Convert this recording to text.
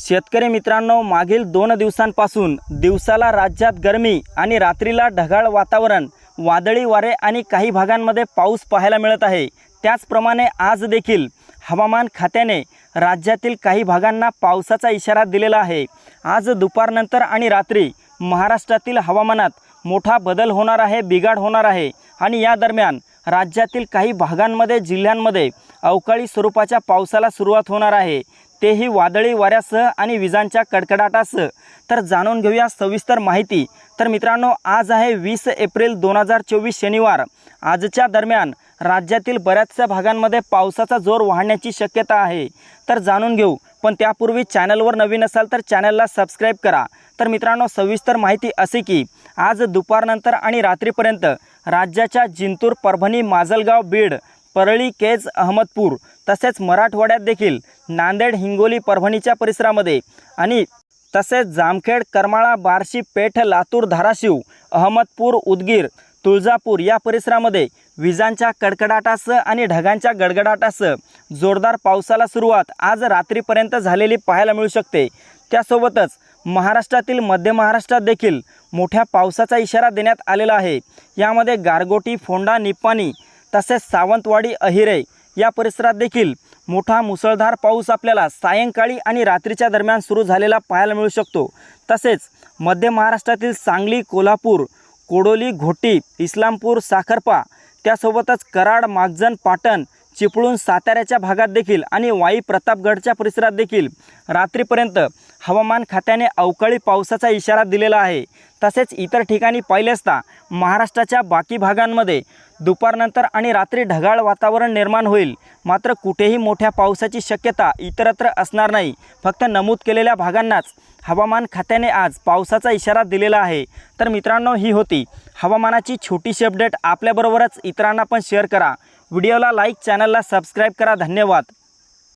शेतकरी मित्रांनो मागील दोन दिवसांपासून दिवसाला राज्यात गरमी आणि रात्रीला ढगाळ वातावरण वादळी वारे आणि काही भागांमध्ये पाऊस पाहायला मिळत आहे. त्याचप्रमाणे आज देखील हवामान खात्याने राज्यातील काही भागांना पावसाचा इशारा दिलेला आहे. आज दुपारनंतर आणि रात्री महाराष्ट्रातील हवामानात मोठा बदल होणार आहे बिघाड होणार आहे आणि या दरम्यान राज्यातील काही भागांमध्ये जिल्ह्यांमध्ये अवकाळी स्वरूपाच्या पावसाला सुरुवात होणार आहे. तेही वादळी वाऱ्यासह आणि विजांच्या कडकडाटासह. तर जाणून घेऊया सविस्तर माहिती. तर मित्रांनो आज आहे वीस एप्रिल दोन हजार चोवीस शनिवार. आजच्या दरम्यान राज्यातील बऱ्याचशा भागांमध्ये पावसाचा जोर वाढण्याची शक्यता आहे. तर जाणून घेऊ. पण त्यापूर्वी चॅनलवर नवीन असाल तर चॅनलला सबस्क्राईब करा. तर मित्रांनो सविस्तर माहिती असे की आज दुपारनंतर आणि रात्रीपर्यंत राज्याच्या जिंतूर परभणी माजलगाव बीड परळी केज अहमदपूर तसेच मराठवाड्यात देखील नांदेड हिंगोली परभणीच्या परिसरामध्ये आणि तसेच जामखेड करमाळा बार्शी पेठ लातूर धाराशिव अहमदपूर उदगीर तुळजापूर या परिसरामध्ये विजांच्या कडकडाटासह आणि ढगांच्या गडगडाटासह जोरदार पावसाला सुरुवात आज रात्रीपर्यंत झालेली पाहायला मिळू शकते. त्यासोबतच महाराष्ट्रातील मध्य महाराष्ट्रात देखील मोठ्या पावसाचा इशारा देण्यात आलेला आहे. यामध्ये गारगोटी फोंडा निप्पाणी तसेच सावंतवाडी अहिरे या परिसरात देखील मोठा मुसळधार पाऊस आपल्याला सायंकाळी आणि रात्रीच्या दरम्यान सुरू झालेला पाहायला मिळू शकतो. तसेच मध्य महाराष्ट्रातील सांगली कोल्हापूर कोडोली घोटी इस्लामपूर साखरपा त्यासोबतच कराड मागजन पाटण चिपळूण साताऱ्याच्या भागात देखील आणि वाई प्रतापगडच्या परिसरात देखील रात्रीपर्यंत हवामान खात्याने अवकाळी पावसाचा इशारा दिलेला आहे. तसेच इतर ठिकाणी पाहिले असता महाराष्ट्राच्या बाकी भागांमध्ये दुपारनंतर आणि रात्री ढगाळ वातावरण निर्माण होईल. मात्र कुठेही मोठ्या पावसाची शक्यता इतरत्र असणार नाही. फक्त नमूद केलेल्या भागांनाच हवामान खात्याने आज पावसाचा इशारा दिलेला आहे. तर मित्रांनो ही होती हवामानाची छोटीशी अपडेट. आपल्याबरोबरच इतरांना पण शेअर करा. व्हिडिओला लाईक चॅनलला सबस्क्राईब करा. धन्यवाद.